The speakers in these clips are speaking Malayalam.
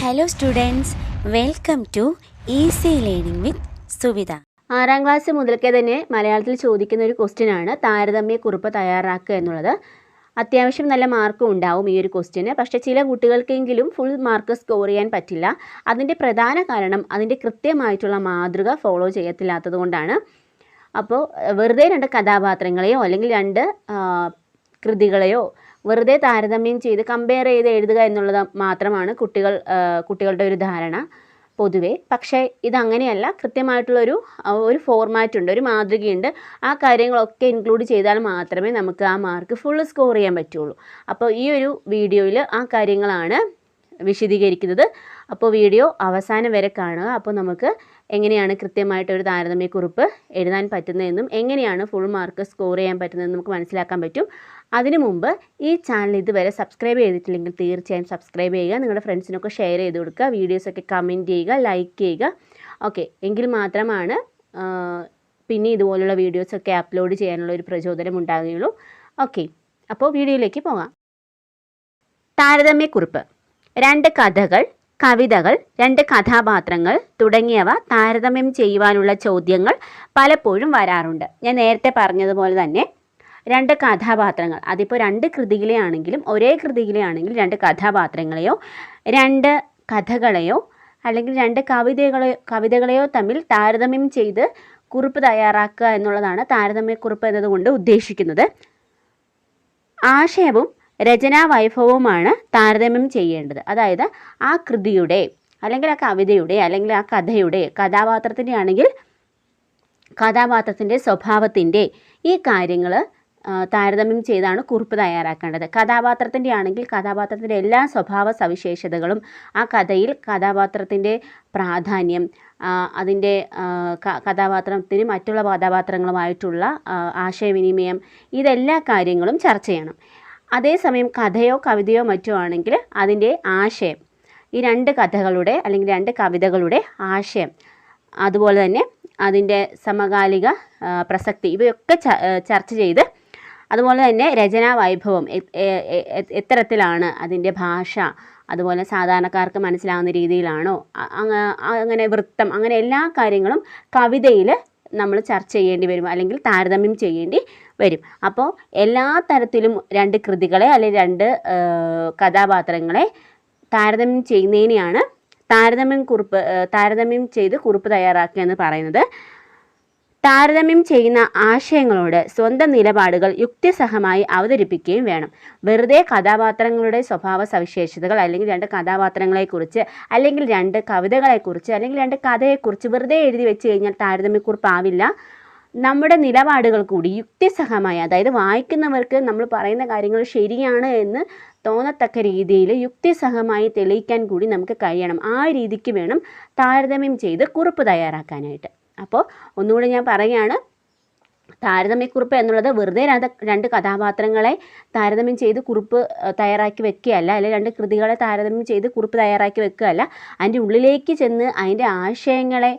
Hello students welcome to easy learning with Suvidha ആറാം ക്ലാസ് മുതൽക്കേ തന്നെ മലയാളത്തിൽ ചോദിക്കുന്ന ഒരു ക്വസ്റ്റ്യൻ ആണ്. താരതമ്യക്കുറിപ്പ് തയ്യാറാക്കുക എന്നുള്ളത്. അത്യാവശ്യം നല്ല മാർക്കും ഉണ്ടാവും ഈ ഒരു ക്വസ്റ്റ്യന് പക്ഷേ ചില കുട്ടികൾക്കെങ്കിലും ഫുൾ മാർക്ക് സ്കോർ ചെയ്യാൻ പറ്റില്ല. അതിന്റെ പ്രധാന കാരണം അതിന്റെ കൃത്യമായിട്ടുള്ള മാതൃക ഫോളോ ചെയ്യത്തില്ലാത്തത് കൊണ്ടാണ്. അപ്പോൾ വെറുതെ രണ്ട് കഥാപാത്രങ്ങളെയോ അല്ലെങ്കിൽ രണ്ട് കൃതികളെയോ വെറുതെ താരതമ്യം ചെയ്ത് കമ്പയർ ചെയ്ത് എഴുതുക എന്നുള്ളത് മാത്രമാണ് കുട്ടികൾ കുട്ടികളുടെ ഒരു ധാരണ. പൊതുവേ പക്ഷേ ഇതങ്ങനെയല്ല. കൃത്യമായിട്ടുള്ളൊരു ഒരു ഫോർമാറ്റ് ഉണ്ട് ഒരു മാതൃകയുണ്ട്. ആ കാര്യങ്ങളൊക്കെ ഇൻക്ലൂഡ് ചെയ്താൽ മാത്രമേ നമുക്ക് ആ മാർക്ക് ഫുൾ സ്കോർ ചെയ്യാൻ പറ്റുള്ളൂ. അപ്പോൾ ഈ ഒരു വീഡിയോയിൽ ആ കാര്യങ്ങളാണ് വിശദീകരിക്കുന്നത്. അപ്പോൾ വീഡിയോ അവസാനം വരെ കാണുക. അപ്പോൾ നമുക്ക് എങ്ങനെയാണ് കൃത്യമായിട്ട് ഒരു താരതമ്യക്കുറിപ്പ് എഴുതാൻ പറ്റുന്നതെന്നും എങ്ങനെയാണ് ഫുൾ മാർക്ക് സ്കോർ ചെയ്യാൻ പറ്റുന്നതെന്നും നമുക്ക് മനസ്സിലാക്കാൻ പറ്റും. അതിനു മുമ്പ് ഈ ചാനൽ ഇതുവരെ സബ്സ്ക്രൈബ് ചെയ്തിട്ടില്ലെങ്കിൽ തീർച്ചയായും സബ്സ്ക്രൈബ് ചെയ്യുക നിങ്ങളുടെ ഫ്രണ്ട്സിനൊക്കെ ഷെയർ ചെയ്ത് കൊടുക്കുക വീഡിയോസൊക്കെ കമന്റ് ചെയ്യുക ലൈക്ക് ചെയ്യുക. ഓക്കെ എങ്കിൽ മാത്രമാണ് പിന്നെ ഇതുപോലുള്ള വീഡിയോസൊക്കെ അപ്ലോഡ് ചെയ്യാനുള്ള ഒരു പ്രചോദനം ഉണ്ടാകുകയുള്ളൂ ഓക്കെ അപ്പോൾ വീഡിയോയിലേക്ക് പോകാം. താരതമ്യക്കുറിപ്പ്. രണ്ട് കഥകൾ കവിതകൾ രണ്ട് കഥാപാത്രങ്ങൾ തുടങ്ങിയവ താരതമ്യം ചെയ്യുവാനുള്ള ചോദ്യങ്ങൾ പലപ്പോഴും വരാറുണ്ട്. ഞാൻ നേരത്തെ പറഞ്ഞതുപോലെ തന്നെ രണ്ട് കഥാപാത്രങ്ങൾ. അതിപ്പോൾ രണ്ട് കൃതികളെ ആണെങ്കിലും ഒരേ കൃതികളെ രണ്ട് കഥാപാത്രങ്ങളെയോ രണ്ട് കഥകളെയോ അല്ലെങ്കിൽ രണ്ട് കവിതകളെയോ കവിതകളെയോ തമ്മിൽ താരതമ്യം ചെയ്ത് കുറിപ്പ് തയ്യാറാക്കുക എന്നുള്ളതാണ് താരതമ്യക്കുറിപ്പ് എന്നതുകൊണ്ട് ഉദ്ദേശിക്കുന്നത്. ആശയവും രചനാ വൈഭവവുമാണ് താരതമ്യം ചെയ്യേണ്ടത്. അതായത് ആ കൃതിയുടെ അല്ലെങ്കിൽ ആ കവിതയുടെ അല്ലെങ്കിൽ ആ കഥയുടെ കഥാപാത്രത്തിന്റെ ആണെങ്കിൽ കഥാപാത്രത്തിന്റെ സ്വഭാവത്തിന്റെ ഈ കാര്യങ്ങൾ താരതമ്യം ചെയ്താണ് കുറിപ്പ് തയ്യാറാക്കേണ്ടത്. കഥാപാത്രത്തിന്റെ ആണെങ്കിൽ കഥാപാത്രത്തിന്റെ എല്ലാ സ്വഭാവ സവിശേഷതകളും ആ കഥയിൽ കഥാപാത്രത്തിന്റെ പ്രാധാന്യം അതിന്റെ കഥാപാത്രത്തിന് മറ്റുള്ള കഥാപാത്രങ്ങളുമായിട്ടുള്ള ആശയവിനിമയം ഇതെല്ലാ കാര്യങ്ങളും ചർച്ച ചെയ്യണം. അതേസമയം കഥയോ കവിതയോ മറ്റോ ആണെങ്കിൽ അതിന്റെ ആശയം ഈ രണ്ട് കഥകളുടെ അല്ലെങ്കിൽ രണ്ട് കവിതകളുടെ ആശയം അതുപോലെ തന്നെ അതിന്റെ സമകാലിക പ്രസക്തി ഇവയൊക്കെ ചർച്ച ചെയ്ത് അതുപോലെ തന്നെ രചനാ വൈഭവം എത്തരത്തിലാണ് അതിന്റെ ഭാഷ. അതുപോലെ സാധാരണക്കാർക്ക് മനസ്സിലാവുന്ന രീതിയിലാണോ? അങ്ങനെ വൃത്തം അങ്ങനെ എല്ലാ കാര്യങ്ങളും കവിതയിൽ നമ്മൾ ചർച്ച ചെയ്യേണ്ടി വരും അല്ലെങ്കിൽ താരതമ്യം ചെയ്യേണ്ടി വരും. അപ്പോൾ എല്ലാ തരത്തിലും രണ്ട് കൃതികളെ അല്ലെങ്കിൽ രണ്ട് കഥാപാത്രങ്ങളെ താരതമ്യം ചെയ്യുന്നതിനെയാണ് താരതമ്യം കുറിപ്പ് താരതമ്യം ചെയ്ത് കുറിപ്പ് തയ്യാറാക്കുക എന്ന് പറയുന്നത്. താരതമ്യം ചെയ്യുന്ന ആശയങ്ങളോട് സ്വന്തം നിലപാടുകൾ യുക്തിസഹമായി അവതരിപ്പിക്കുകയും വേണം. വെറുതെ കഥാപാത്രങ്ങളുടെ സ്വഭാവ സവിശേഷതകൾ അല്ലെങ്കിൽ രണ്ട് കഥാപാത്രങ്ങളെക്കുറിച്ച് അല്ലെങ്കിൽ രണ്ട് കവിതകളെക്കുറിച്ച് അല്ലെങ്കിൽ രണ്ട് കഥയെക്കുറിച്ച് വെറുതെ എഴുതി വെച്ച് കഴിഞ്ഞാൽ താരതമ്യക്കുറിപ്പാവില്ല. നമ്മുടെ നിലപാടുകൾ കൂടി യുക്തിസഹമായി അതായത് വായിക്കുന്നവർക്ക് നമ്മൾ പറയുന്ന കാര്യങ്ങൾ ശരിയാണ് എന്ന് തോന്നത്തക്ക രീതിയിൽ യുക്തിസഹമായി തെളിയിക്കാൻ കൂടി നമുക്ക് കഴിയണം. ആ രീതിക്ക് വേണം താരതമ്യം ചെയ്ത് കുറിപ്പ് തയ്യാറാക്കാനായിട്ട്. അപ്പോൾ ഒന്നുകൂടി ഞാൻ പറയുകയാണ് താരതമ്യക്കുറിപ്പ് എന്നുള്ളത് വെറുതെ രണ്ട് കഥാപാത്രങ്ങളെ താരതമ്യം ചെയ്ത് കുറിപ്പ് തയ്യാറാക്കി വെക്കുകയല്ല അല്ലെങ്കിൽ രണ്ട് കൃതികളെ താരതമ്യം ചെയ്ത് കുറിപ്പ് തയ്യാറാക്കി വെക്കുകയല്ല അതിന്റെ ഉള്ളിലേക്ക് ചെന്ന് അതിന്റെ ആശയങ്ങളെ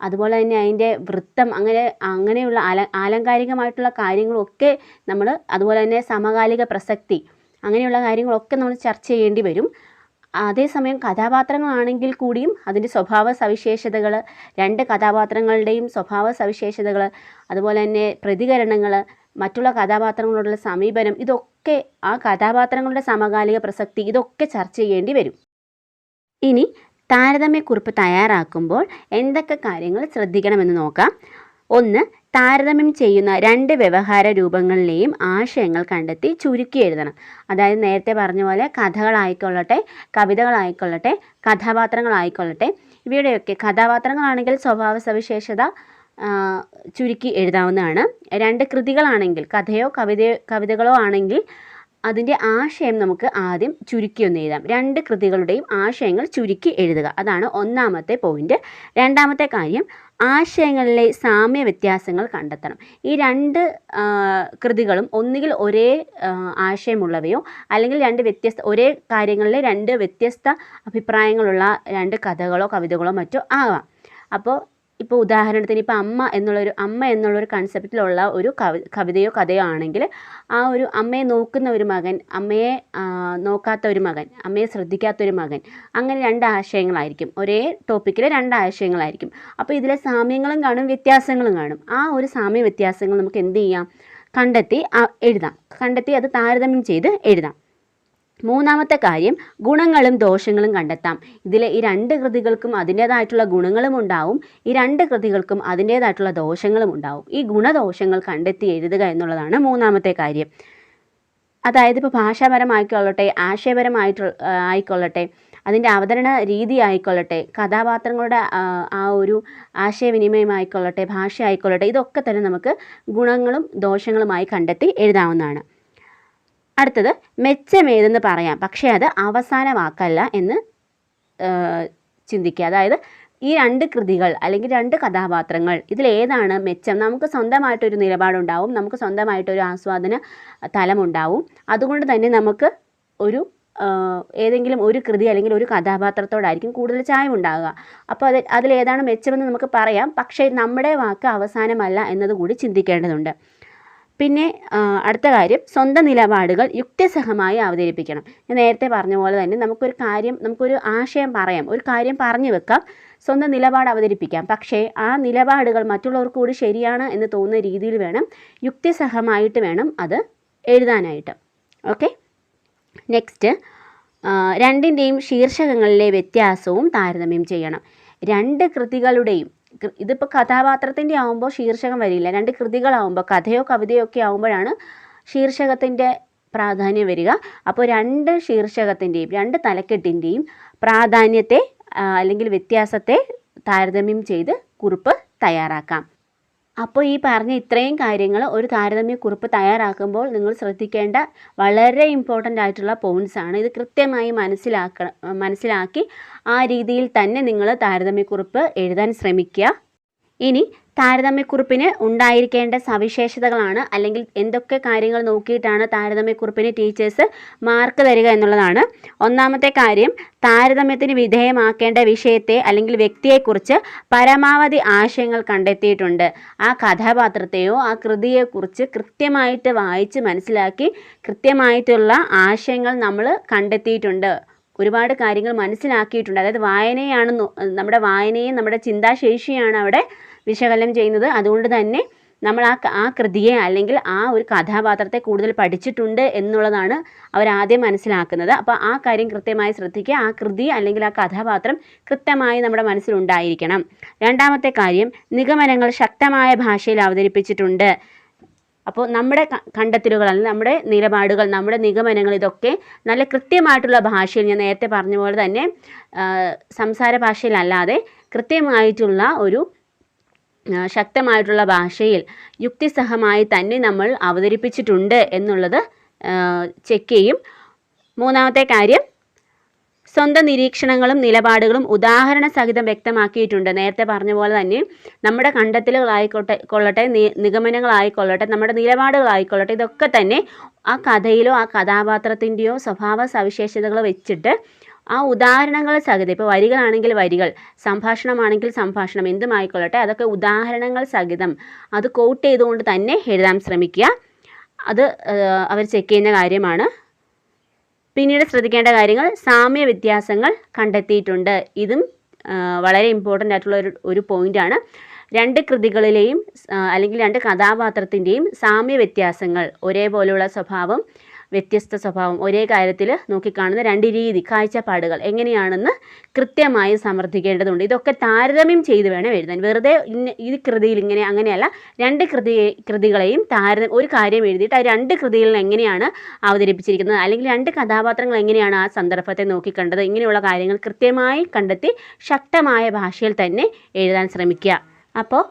അതുപോലെ തന്നെ അതിന്റെ വൃത്തം അങ്ങനെ അങ്ങനെയുള്ള ആല ആലങ്കാരികമായിട്ടുള്ള കാര്യങ്ങളൊക്കെ നമ്മൾ അതുപോലെ തന്നെ സമകാലിക പ്രസക്തി അങ്ങനെയുള്ള കാര്യങ്ങളൊക്കെ നമ്മൾ ചർച്ച ചെയ്യേണ്ടി വരും. അതേസമയം കഥാപാത്രങ്ങളാണെങ്കിൽ കൂടിയും അതിന്റെ സ്വഭാവ സവിശേഷതകൾ രണ്ട് കഥാപാത്രങ്ങളുടെയും സ്വഭാവ സവിശേഷതകൾ അതുപോലെ തന്നെ പ്രതികരണങ്ങൾ മറ്റുള്ള കഥാപാത്രങ്ങളോടുള്ള സമീപനം ഇതൊക്കെ ആ കഥാപാത്രങ്ങളുടെ സമകാലിക പ്രസക്തി ഇതൊക്കെ ചർച്ച ചെയ്യേണ്ടി വരും. ഇനി താരതമ്യക്കുറിപ്പ് തയ്യാറാക്കുമ്പോൾ എന്തൊക്കെ കാര്യങ്ങൾ ശ്രദ്ധിക്കണമെന്ന് നോക്കാം. ഒന്ന് താരതമ്യം ചെയ്യുന്ന രണ്ട് വ്യവഹാര രൂപങ്ങളിലെയും ആശയങ്ങൾ കണ്ടെത്തി ചുരുക്കി എഴുതണം. അതായത് നേരത്തെ പറഞ്ഞ പോലെ കഥകളായിക്കൊള്ളട്ടെ കവിതകളായിക്കൊള്ളട്ടെ കഥാപാത്രങ്ങളായിക്കൊള്ളട്ടെ ഇവയുടെയൊക്കെ കഥാപാത്രങ്ങളാണെങ്കിൽ സ്വഭാവ സവിശേഷത ചുരുക്കി എഴുതാവുന്നതാണ്. രണ്ട് കൃതികളാണെങ്കിൽ കഥയോ കവിതയോ കവിതകളോ ആണെങ്കിൽ അതിന്റെ ആശയം നമുക്ക് ആദ്യം ചുരുക്കി ഒന്ന് എഴുതാം. രണ്ട് കൃതികളുടെയും ആശയങ്ങൾ ചുരുക്കി എഴുതുക. അതാണ് ഒന്നാമത്തെ പോയിന്റ് രണ്ടാമത്തെ കാര്യം ആശയങ്ങളിലെ സാമ്യ വ്യത്യാസങ്ങൾ കണ്ടെത്തണം. ഈ രണ്ട് കൃതികളും ഒന്നുകിൽ ഒരേ ആശയമുള്ളവയോ അല്ലെങ്കിൽ രണ്ട് വ്യത്യസ്ത ഒരേ കാര്യങ്ങളിലെ രണ്ട് വ്യത്യസ്ത അഭിപ്രായങ്ങളുള്ള രണ്ട് കഥകളോ കവിതകളോ മറ്റോ ആവാം അപ്പോൾ ഇപ്പോൾ ഉദാഹരണത്തിന് ഇപ്പോൾ അമ്മ എന്നുള്ളൊരു അമ്മ എന്നുള്ളൊരു കൺസെപ്റ്റിലുള്ള ഒരു കവി കവിതയോ കഥയോ ആണെങ്കിൽ ആ ഒരു അമ്മയെ നോക്കുന്ന ഒരു മകൻ അമ്മയെ നോക്കാത്ത ഒരു മകൻ അമ്മയെ ശ്രദ്ധിക്കാത്ത ഒരു മകൻ അങ്ങനെ രണ്ട് ആശയങ്ങളായിരിക്കും. ഒരേ ടോപ്പിക്കിൽ രണ്ട് ആശയങ്ങളായിരിക്കും. അപ്പോൾ ഇതിലെ സാമ്യങ്ങളും കാണും വ്യത്യാസങ്ങളും കാണും. ആ ഒരു സാമ്യ വ്യത്യാസങ്ങൾ നമുക്ക് എന്ത് ചെയ്യാം? കണ്ടെത്തി എഴുതാം. കണ്ടെത്തി അത് താരതമ്യം ചെയ്ത് എഴുതാം. മൂന്നാമത്തെ കാര്യം ഗുണങ്ങളും ദോഷങ്ങളും കണ്ടെത്താം. ഇതിലെ ഈ രണ്ട് കൃതികൾക്കും അതിന്റേതായിട്ടുള്ള ഗുണങ്ങളും ഉണ്ടാവും. ഈ രണ്ട് കൃതികൾക്കും അതിന്റേതായിട്ടുള്ള ദോഷങ്ങളും ഉണ്ടാവും. ഈ ഗുണദോഷങ്ങൾ കണ്ടെത്തി എഴുതുക എന്നുള്ളതാണ് മൂന്നാമത്തെ കാര്യം. അതായത് ഇപ്പോൾ ഭാഷാപരമായിക്കൊള്ളട്ടെ ആശയപരമായിട്ട് ആയിക്കൊള്ളട്ടെ അതിന്റെ അവതരണ രീതി ആയിക്കൊള്ളട്ടെ കഥാപാത്രങ്ങളുടെ ആ, ഒരു ആശയവിനിമയമായിക്കൊള്ളട്ടെ ഭാഷ ആയിക്കൊള്ളട്ടെ ഇതൊക്കെ തന്നെ നമുക്ക് ഗുണങ്ങളും ദോഷങ്ങളുമായി കണ്ടെത്തി എഴുതാവുന്നതാണ്. അടുത്തത് മെച്ചമേതെന്ന് പറയാം. പക്ഷേ അത് അവസാന വാക്കല്ല എന്ന് ചിന്തിക്കുക. അതായത് ഈ രണ്ട് കൃതികൾ അല്ലെങ്കിൽ രണ്ട് കഥാപാത്രങ്ങൾ ഇതിലേതാണ് മെച്ചം? നമുക്ക് സ്വന്തമായിട്ടൊരു നിലപാടുണ്ടാവും നമുക്ക് സ്വന്തമായിട്ടൊരു ആസ്വാദന തലമുണ്ടാവും. അതുകൊണ്ട് തന്നെ നമുക്ക് ഒരു ഏതെങ്കിലും ഒരു കൃതി അല്ലെങ്കിൽ ഒരു കഥാപാത്രത്തോടായിരിക്കും കൂടുതൽ ചായം ചായവുണ്ടാകുക അപ്പോൾ അത് അതിലേതാണ് മെച്ചമെന്ന് നമുക്ക് പറയാം. പക്ഷേ നമ്മുടെ വാക്ക് അവസാനമല്ല എന്നതുകൂടി ചിന്തിക്കേണ്ടതുണ്ട്. പിന്നെ അടുത്ത കാര്യം സ്വന്തം നിലപാടുകൾ യുക്തിസഹമായി അവതരിപ്പിക്കണം. ഞാൻ നേരത്തെ പറഞ്ഞ പോലെ തന്നെ നമുക്കൊരു കാര്യം നമുക്കൊരു ആശയം പറയാം. ഒരു കാര്യം പറഞ്ഞു വെക്കാം സ്വന്തം നിലപാട് അവതരിപ്പിക്കാം. പക്ഷേ ആ നിലപാടുകൾ മറ്റുള്ളവർക്ക് കൂടി ശരിയാണ് എന്ന് തോന്നുന്ന രീതിയിൽ വേണം യുക്തിസഹമായിട്ട് വേണം അത് എഴുതാനായിട്ട്. ഓക്കെ? നെക്സ്റ്റ് രണ്ടിന്റെയും ശീർഷകങ്ങളിലെ വ്യത്യാസവും താരതമ്യം ചെയ്യണം. രണ്ട് കൃതികളുടെയും ഇതിപ്പോൾ കഥാപാത്രത്തിന്റെ ആവുമ്പോൾ ശീർഷകം വരില്ല. രണ്ട് കൃതികളാവുമ്പോൾ കഥയോ കവിതയോ ഒക്കെ ആകുമ്പോഴാണ് ശീർഷകത്തിന്റെ പ്രാധാന്യം വരിക. അപ്പോൾ രണ്ട് ശീർഷകത്തിന്റെയും രണ്ട് തലക്കെട്ടിന്റെയും പ്രാധാന്യത്തെ അല്ലെങ്കിൽ വ്യത്യാസത്തെ താരതമ്യം ചെയ്ത് കുറിപ്പ് തയ്യാറാക്കാം. അപ്പോൾ ഈ പറഞ്ഞ ഇത്രയും കാര്യങ്ങൾ ഒരു താരതമ്യ കുറിപ്പ് തയ്യാറാക്കുമ്പോൾ നിങ്ങൾ ശ്രദ്ധിക്കേണ്ട വളരെ ഇമ്പോർട്ടന്റ് ആയിട്ടുള്ള പോയിന്റ്സ് ആണ്. ഇത് കൃത്യമായി മനസ്സിലാക്ക മനസ്സിലാക്കി ആ രീതിയിൽ തന്നെ നിങ്ങൾ താരതമ്യക്കുറിപ്പ് എഴുതാൻ ശ്രമിക്കുക. ഇനി താരതമ്യക്കുറിപ്പിന് ഉണ്ടായിരിക്കേണ്ട സവിശേഷതകളാണ് അല്ലെങ്കിൽ എന്തൊക്കെ കാര്യങ്ങൾ നോക്കിയിട്ടാണ് താരതമ്യക്കുറിപ്പിന് ടീച്ചേഴ്സ് മാർക്ക് തരിക എന്നുള്ളതാണ്. ഒന്നാമത്തെ കാര്യം താരതമ്യത്തിന് വിധേയമാക്കേണ്ട വിഷയത്തെ അല്ലെങ്കിൽ വ്യക്തിയെക്കുറിച്ച് പരമാവധി ആശയങ്ങൾ കണ്ടെത്തിയിട്ടുണ്ട്. ആ കഥാപാത്രത്തെയോ ആ കൃതിയെക്കുറിച്ച് കൃത്യമായിട്ട് വായിച്ച് മനസ്സിലാക്കി കൃത്യമായിട്ടുള്ള ആശയങ്ങൾ നമ്മൾ കണ്ടെത്തിയിട്ടുണ്ട്. ഒരുപാട് കാര്യങ്ങൾ മനസ്സിലാക്കിയിട്ടുണ്ട്. അതായത് വായനയാണ് നമ്മുടെ വായനയും നമ്മുടെ ചിന്താശേഷിയാണ് അവിടെ വിശകലനം ചെയ്യുന്നത്. അതുകൊണ്ട് തന്നെ നമ്മൾ ആ ആ കൃതിയെ അല്ലെങ്കിൽ ആ ഒരു കഥാപാത്രത്തെ കൂടുതൽ പഠിച്ചിട്ടുണ്ട് എന്നുള്ളതാണ് അവരാദ്യം മനസ്സിലാക്കുന്നത്. അപ്പോൾ ആ കാര്യം കൃത്യമായി ശ്രദ്ധിക്കുക. ആ കൃതി അല്ലെങ്കിൽ ആ കഥാപാത്രം കൃത്യമായി നമ്മുടെ മനസ്സിലുണ്ടായിരിക്കണം. രണ്ടാമത്തെ കാര്യം നിഗമനങ്ങൾ ശക്തമായ ഭാഷയിൽ അവതരിപ്പിച്ചിട്ടുണ്ട്. അപ്പോൾ നമ്മുടെ കണ്ടെത്തലുകൾ അല്ലെങ്കിൽ നമ്മുടെ നിലപാടുകൾ നമ്മുടെ നിഗമനങ്ങൾ ഇതൊക്കെ നല്ല കൃത്യമായിട്ടുള്ള ഭാഷയിൽ ഞാൻ നേരത്തെ പറഞ്ഞ പോലെ തന്നെ സംസാര ഭാഷയിലല്ലാതെ കൃത്യമായിട്ടുള്ള ഒരു ശക്തമായിട്ടുള്ള ഭാഷയിൽ യുക്തിസഹമായി തന്നെ നമ്മൾ അവതരിപ്പിച്ചിട്ടുണ്ട് എന്നുള്ളത് ചെക്ക് ചെയ്യും. മൂന്നാമത്തെ കാര്യം സ്വന്തം നിരീക്ഷണങ്ങളും നിലപാടുകളും ഉദാഹരണ സഹിതം വ്യക്തമാക്കിയിട്ടുണ്ട്. നേരത്തെ പറഞ്ഞ പോലെ തന്നെ നമ്മുടെ കണ്ടെത്തലുകളായിക്കോട്ടെ കൊള്ളട്ടെ നിഗമനങ്ങളായിക്കൊള്ളട്ടെ നമ്മുടെ നിലപാടുകളായിക്കൊള്ളട്ടെ ഇതൊക്കെ തന്നെ ആ കഥയിലോ ആ കഥാപാത്രത്തിന്റെയോ സ്വഭാവ സവിശേഷതകളോ വെച്ചിട്ട് ആ ഉദാഹരണങ്ങൾ സഹിതം ഇപ്പോൾ വരികളാണെങ്കിൽ വരികൾ സംഭാഷണമാണെങ്കിൽ സംഭാഷണം എന്തുമായിക്കൊള്ളട്ടെ അതൊക്കെ ഉദാഹരണങ്ങൾ സഹിതം അത് കോട്ട് ചെയ്തുകൊണ്ട് തന്നെ എഴുതാൻ ശ്രമിക്കുക. അത് അവർ ചെക്ക് ചെയ്യുന്ന കാര്യമാണ്. പിന്നീട് ശ്രദ്ധിക്കേണ്ട കാര്യങ്ങൾ സാമ്യ വ്യത്യാസങ്ങൾ കണ്ടെത്തിയിട്ടുണ്ട്. ഇതും വളരെ ഇമ്പോർട്ടന്റ് ആയിട്ടുള്ള ഒരു ഒരു പോയിന്റാണ് രണ്ട് കൃതികളിലെയും അല്ലെങ്കിൽ രണ്ട് കഥാപാത്രത്തിന്റെയും സാമ്യ വ്യത്യാസങ്ങൾ ഒരേപോലെയുള്ള സ്വഭാവം വ്യത്യസ്ത സ്വഭാവം. ഒരേ കാര്യത്തിൽ നോക്കിക്കാണുന്ന രണ്ട് രീതി കാഴ്ചപ്പാടുകൾ എങ്ങനെയാണെന്ന് കൃത്യമായി സമർത്ഥിക്കേണ്ടതുണ്ട്. ഇതൊക്കെ താരതമ്യം ചെയ്ത് വേണം എഴുതാൻ. വെറുതെ ഈ കൃതിയിൽ ഇങ്ങനെ അങ്ങനെയല്ല. രണ്ട് കൃതി കൃതികളെയും താരതമ്യം ഒരു കാര്യം എഴുതിയിട്ട് ആ രണ്ട് കൃതികളിൽ എങ്ങനെയാണ് അവതരിപ്പിച്ചിരിക്കുന്നത്? അല്ലെങ്കിൽ രണ്ട് കഥാപാത്രങ്ങൾ എങ്ങനെയാണ് ആ സന്ദർഭത്തെ നോക്കിക്കണ്ടത്? ഇങ്ങനെയുള്ള കാര്യങ്ങൾ കൃത്യമായി കണ്ടെത്തി ശക്തമായ ഭാഷയിൽ തന്നെ എഴുതാൻ ശ്രമിക്കുക. അപ്പോൾ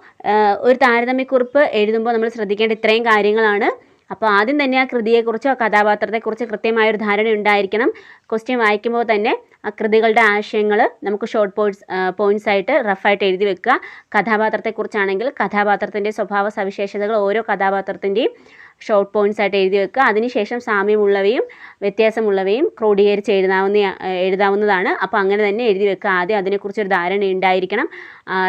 ഒരു താരതമ്യക്കുറിപ്പ് എഴുതുമ്പോൾ നമ്മൾ ശ്രദ്ധിക്കേണ്ട ഇത്രയും കാര്യങ്ങളാണ്. അപ്പോൾ ആദ്യം തന്നെ ആ കൃതിയെക്കുറിച്ചോ കഥാപാത്രത്തെക്കുറിച്ചോ കൃത്യമായൊരു ധാരണ ഉണ്ടായിരിക്കണം ക്വസ്റ്റ്യൻ വായിക്കുമ്പോൾ തന്നെ കൃതികളുടെ ആശയങ്ങൾ നമുക്ക് ഷോർട്ട് പോയിന്റ്സ് പോയിൻസ് ആയിട്ട് റഫായിട്ട് എഴുതി വെക്കുക. കഥാപാത്രത്തെക്കുറിച്ചാണെങ്കിൽ കഥാപാത്രത്തിന്റെ സ്വഭാവ സവിശേഷതകൾ ഓരോ കഥാപാത്രത്തിന്റെയും ഷോർട്ട് പോയിന്റ്സ് ആയിട്ട് എഴുതി വെക്കുക. അതിനുശേഷം സാമ്യമുള്ളവയും വ്യത്യാസമുള്ളവയും ക്രോഡീകരിച്ച് എഴുതാവുന്ന എഴുതാവുന്നതാണ്. അപ്പോൾ അങ്ങനെ തന്നെ എഴുതി വെക്കുക. ആദ്യം അതിനെക്കുറിച്ചൊരു ധാരണ ഉണ്ടായിരിക്കണം.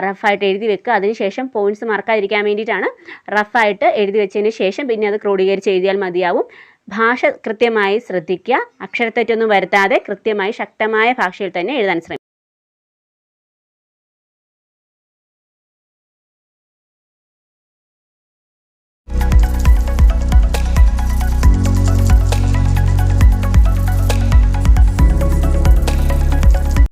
റഫായിട്ട് എഴുതി വെക്കുക. അതിനുശേഷം പോയിന്റ്സ് മറക്കാതിരിക്കാൻ വേണ്ടിയിട്ടാണ് റഫായിട്ട് എഴുതി വെച്ചതിന് ശേഷം പിന്നെ അത് ക്രോഡീകരിച്ച് എഴുതിയാൽ മതിയാവും. ഭാഷ കൃത്യമായി ശ്രദ്ധിക്കുക. അക്ഷരത്തെറ്റൊന്നും വരുത്താതെ കൃത്യമായി ശക്തമായ ഭാഷയിൽ തന്നെ എഴുതാൻ ശ്രമിക്കുക.